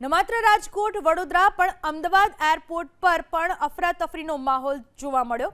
ન માત્ર રાજકોટ, વડોદરા, પણ અમદાવાદ એરપોર્ટ પર પણ અફરાતફરીનો માહોલ જોવા મળ્યો.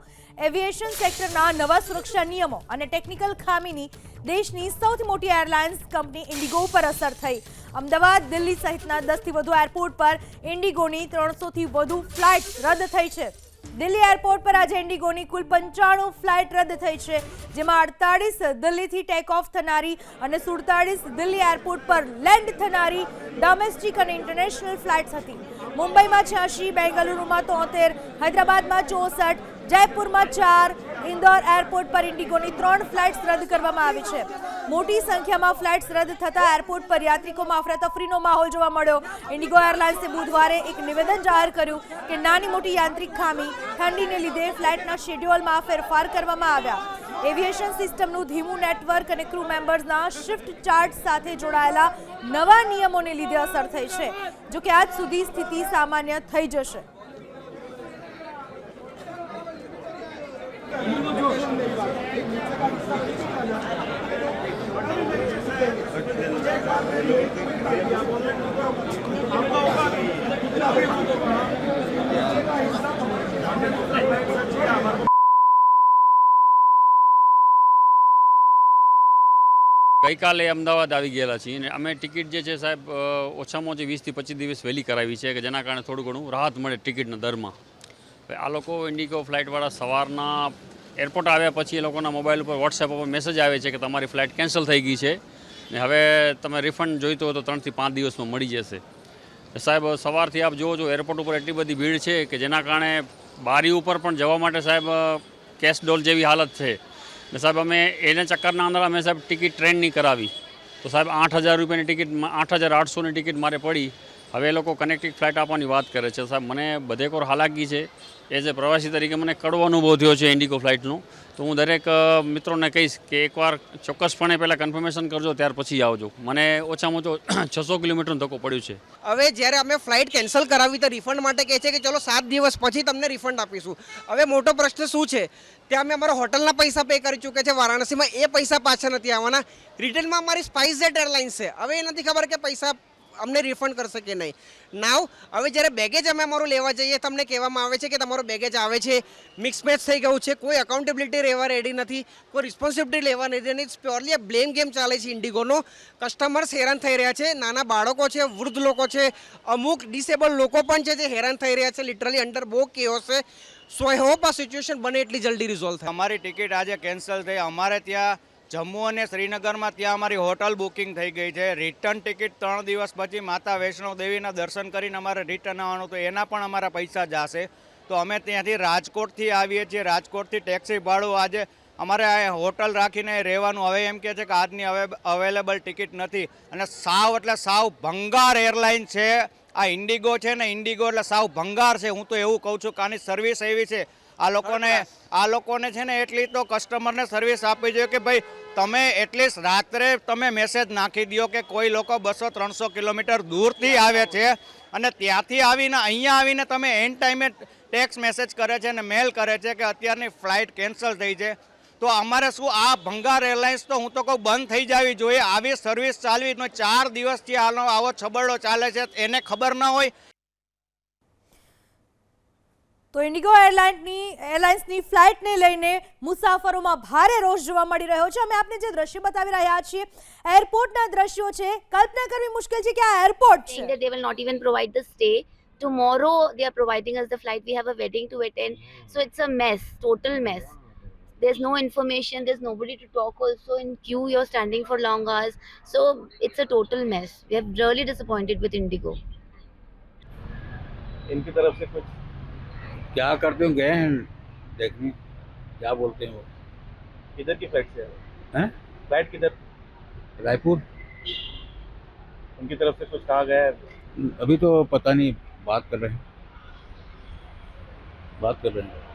એવિએશન સેક્ટરના નવા સુરક્ષા નિયમો અને ટેકનિકલ ખામીની દેશની સૌથી મોટી એરલાઇન્સ કંપની ઇન્ડિગો ઉપર અસર થઈ. અમદાવાદ, દિલ્હી સહિતના દસથી વધુ એરપોર્ટ પર ઇન્ડિગોની ત્રણસોથી વધુ ફ્લાઇટ રદ થઈ છે. દિલ્હી એરપોર્ટ પર આજે ઇન્ડિગોની કુલ પંચાણું ફ્લાઇટ રદ થઈ છે, જેમાં અડતાળીસ દિલ્હીથી ટેક ઓફ થનારી અને સુડતાળીસ દિલ્હી એરપોર્ટ પર લેન્ડ થનારી ડોમેસ્ટિક અને ઇન્ટરનેશનલ ફ્લાઇટ્સ હતી. મુંબઈમાં છ્યાસી બેંગલુરુમાં તોતેર, હૈદરાબાદમાં ચોસઠ, જયપુરમાં ચાર ઇન્દોર એરપોર્ટ પર ઇન્ડિગોની ત્રણ ફ્લાઇટ્સ રદ કરવામાં આવી છે. મોટી સંખ્યામાં ફ્લાઇટ્સ રદ થતા એરપોર્ટ પર યાત્રિકોમાં અફરાતફરીનો માહોલ જોવા મળ્યો. ઇન્ડિગો એરલાઇન્સે બુધવારે એક નિવેદન જાહેર કર્યું કે નાની મોટી યાંત્રિક ખામી, ઠંડીને લીધે ફ્લાઇટના શેડ્યુલમાં ફેરફાર કરવામાં આવ્યા. એવિએશન સિસ્ટમનું ધીમું નેટવર્ક અને ક્રૂ મેમ્બર્સના શિફ્ટ ચાર્ટ સાથે જોડાયેલા નવા નિયમોને લીધે અસર થઈ છે, જોકે આજ સુધી સ્થિતિ સામાન્ય થઈ જશે. ગઈકાલે અમદાવાદ આવી ગયેલા છીએ અને અમે ટિકિટ જે છે સાહેબ ઓછામાં ઓછી વીસથી પચીસ દિવસ વહેલી કરાવી છે કે જેના કારણે થોડું ઘણું રાહત મળે ટિકિટના દરમાં. આ લોકો ઇન્ડિગો ફ્લાઇટવાળા સવારના એરપોર્ટ આવ્યા પછી એ લોકોના મોબાઈલ ઉપર વોટ્સએપ ઉપર મેસેજ આવે છે કે તમારી ફ્લાઇટ કેન્સલ થઈ ગઈ છે. ને હવે તમે રિફંડ જોઈતો હોય તો ત્રણથી પાંચ દિવસમાં મળી જશે. સાહેબ, સવારથી આપ જુઓ છો એરપોર્ટ ઉપર એટલી બધી ભીડ છે કે જેના કારણે બારી ઉપર પણ જવા માટે સાહેબ કેશ ડોલ જેવી હાલત છે. ને સાહેબ, અમે એને ચક્કરના અંદર અમે સાહેબ ટિકિટ ટ્રેનની કરાવી. તો સાહેબ, આઠ હજાર રૂપિયાની ટિકિટ આઠ હજાર આઠસોની ટિકિટ મારે પડી. હવે એ લોકો કનેક્ટિંગ ફ્લાઇટ આપવાની વાત કરે છે. સાહેબ, મને બધેકોર હાલાકી છે. એઝ એ પ્રવાસી તરીકે મને કડવો અનુભવ થયો છે ઇન્ડિગો ફ્લાઇટનો. તો હું દરેક મિત્રોને કહીશ કે એકવાર ચોક્કસપણે પહેલાં કન્ફર્મેશન કરજો, ત્યાર પછી આવજો. મને ઓછામાં ઓછો છસો કિલોમીટરનો ધક્કો પડ્યું છે. હવે જ્યારે અમે ફ્લાઇટ કેન્સલ કરાવી તો રિફંડ માટે કહે છે કે ચલો સાત દિવસ પછી તમને રિફંડ આપીશું. હવે મોટો પ્રશ્ન શું છે? ત્યાં અમે અમારા હોટલના પૈસા પે કરી ચૂક્યા છે, વારાણસીમાં એ પૈસા પાછા નથી આવવાના. રિટર્નમાં અમારી સ્પાઇસ જેટ એરલાઇન્સ છે. હવે એ નથી ખબર કે પૈસા અમને રિફંડ કરશે કે નહીં. નાવ હવે જ્યારે બેગેજ અમે અમારું લેવા જઈએ, તમને કહેવામાં આવે છે કે તમારો બેગેજ આવે છે મિક્સ મેચ થઈ ગયું છે, કોઈ અકાઉન્ટેબિલિટી રહેવા રેડી નથી, કોઈ રિસ્પોન્સિબિલિટી લેવા નથી અને પ્યોરલી બ્લેમ ગેમ ચાલે છે ઇન્ડિગોનો કસ્ટમર્સ હેરાન થઈ રહ્યા છે, નાના બાળકો છે, વૃદ્ધ લોકો છે, અમુક ડિસેબલ લોકો પણ છે જે હેરાન થઈ રહ્યા છે લિટરલી અંડર બહુ કેઓસ છે. સો આઈ હોપ આ સિચ્યુએશન બને એટલી જલ્દી રિઝોલ્વ થાય. અમારી ટિકિટ આજે કેન્સલ થઈ. અમારે ત્યાં જમ્મુ અને શ્રીનગરમાં ત્યાં અમારી હોટલ બુકિંગ થઈ ગઈ છે. રિટર્ન ટિકિટ ત્રણ દિવસ પછી માતા વૈષ્ણવ દેવીના દર્શન કરીને અમારે રિટર્ન આવવાનું તો એના પણ અમારા પૈસા જશે. તો અમે ત્યાંથી રાજકોટથી આવીએ છીએ. રાજકોટથી ટેક્સી ભાડું આજે અમારે આ હોટલ રાખીને રહેવાનું. હવે એમ કહે છે કે આજની અવેલેબલ ટિકિટ નથી. અને સાવ એટલે સાવ ભંગાર એરલાઇન છે. આ ઇન્ડિગો છે ને ઇન્ડિગો એટલે સાવ ભંગાર છે. હું તો એવું કહું છું કે આની સર્વિસ એવી છે. આ લોકોને આ લોકોને છે ને એટલી તો કસ્ટમરને સર્વિસ આપવી જોઈએ કે ભાઈ તમે એટલીસ્ટ રાત્રે તમે મેસેજ નાખી દો કે કોઈ લોકો બસો ત્રણસો કિલોમીટર દૂરથી આવે છે અને ત્યાંથી આવીને અહીંયા આવીને તમે એન ટાઈમે ટેક્સ મેસેજ કરે છે અને મેલ કરે છે કે અત્યારની ફ્લાઇટ કેન્સલ થઈ છે. તો અમારે શું આ ભંગાર એરલાઇન્સ તો હું તો કહું બંધ થઈ જવી જોઈએ આવી સર્વિસ ચાલવી ન ચાર દિવસથી આનો આવો છબરડો ચાલે છે એને ખબર ન હોય તો ઇન્ડિગો એરલાઇનની એરલાઇન્સની ફ્લાઇટને લઈને મુસાફરોમાં ભારે રોષ જોવા મળી રહ્યો છે અમે આપને જે દ્રશ્ય બતાવી રહ્યા છીએ એરપોર્ટના દ્રશ્યો છે કલ્પના કરવી મુશ્કેલ છે કે આ એરપોર્ટ છે that they not even provide the stay. Tomorrow they are providing us the flight. We have a wedding to attend. So it's a mess, total mess. There's no information, there's nobody to talk also. In queue, you're standing for long hours. So it's a total mess. We are really disappointed with Indigo. इनकी तरफ़ से कुछ क्या करते हो गए हैं देखने क्या बोलते हैं वो किधर की फ़्लाइट से हैं फ़्लाइट किधर रायपुर उनकी तरफ़ से कुछ कहा गया है अभी तो पता नहीं बात कर रहे हैं बात कर रहे हैं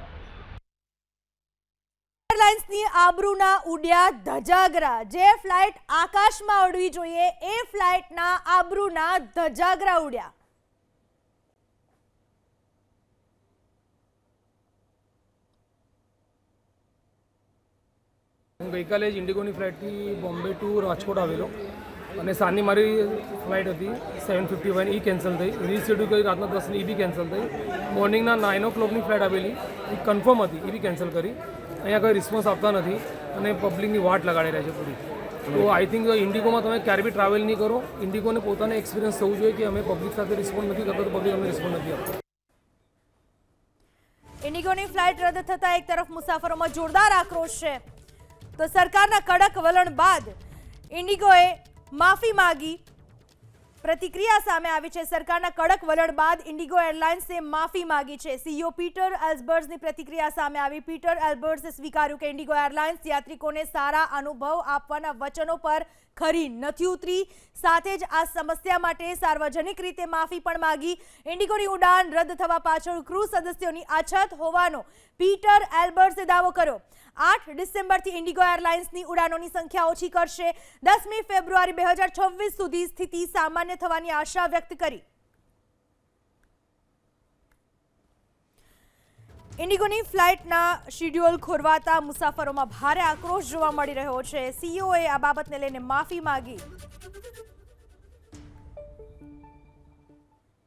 એરલાઇન્સની આબરૂના ઉડ્યા ધજાગરા. જે ફ્લાઇટ આકાશમાં ઉડવી જોઈએ, એ ફ્લાઇટના આબરૂના ધજાગરા ઉડ્યા. હું ગઈકાલે જ ઇન્ડિગોની ફ્લાઇટથી બોમ્બે ટુ રાજકોટ આવેલો અને સાંજની મારી ફ્લાઇટ હતી સેવન ફિફ્ટી વન એ કેન્સલ થઈ. રીશેડ્યુલ કરી, રાતના દસની એ બી કેન્સલ થઈ. મોર્નિંગના નાઇન ઓ ક્લોકની ફ્લાઇટ આવેલી. એ કન્ફર્મ હતી એ બી કેન્સલ કરી. અહીંયા કોઈ રિસ્પોન્સ આપતા નથી અને પબ્લિકની વાટ લગાડી રહ્યા છે પૂરી. તો આઈ થિંક ઇન્ડિગોમાં તમે ક્યારે બી ટ્રાવેલ નહીં કરો ઇન્ડિગોને પોતાને એક્સપિરિયન્સ થવું જોઈએ કે અમે પબ્લિક સાથે રિસ્પોન્ડ નથી કરતા, તો પબ્લિક અમને રિસ્પોન્ડ નથી આપતા. ઇન્ડિગોની ફ્લાઇટ રદ થતા એક તરફ મુસાફરોમાં જોરદાર આક્રોશ છે. તો સરકારના કડક વલણ બાદ ઇન્ડિગોએ માફી માંગી પ્રતિક્રિયા સામે આવી છે. સરકારના કડક વલણ બાદ ઇન્ડિગો એરલાઇન્સે માફી માંગી છે. સીઈઓ પીટર એલ્બર્ટ્સની પ્રતિક્રિયા સામે આવી. પીટર એલ્બર્ટ્સે સ્વીકાર્યું કે ઇન્ડિગો એરલાઇન્સ યાત્રિકોને સારા અનુભવ આપવાના વચનો પર ખરી નથી ઉતરી. સાથે જ આ સમસ્યા માટે સાર્વજનિક રીતે માફી પણ માંગી. ઇન્ડિગોની ઉડાન રદ થવા પાછળ ક્રૂ સદસ્યોની અછત હોવાનો પીટર એલ્બર્ટ્સે દાવો કર્યો. આઠ ડિસેમ્બરથી ઇન્ડિગો એરલાઇન્સની ઉડાનોની સંખ્યા ઓછી કરશે. દસમી ફેબ્રુઆરી બે હજાર છવ્વીસ સુધી સ્થિતિ સામાન્ય થવાની આશા વ્યક્ત કરી. ઇન્ડિગોની ફ્લાઇટના શિડ્યુલ ખોરવાતા મુસાફરોમાં ભારે આક્રોશ જોવા મળી રહ્યો છે. સીઈઓએ આ બાબતને લઈને માફી માંગી.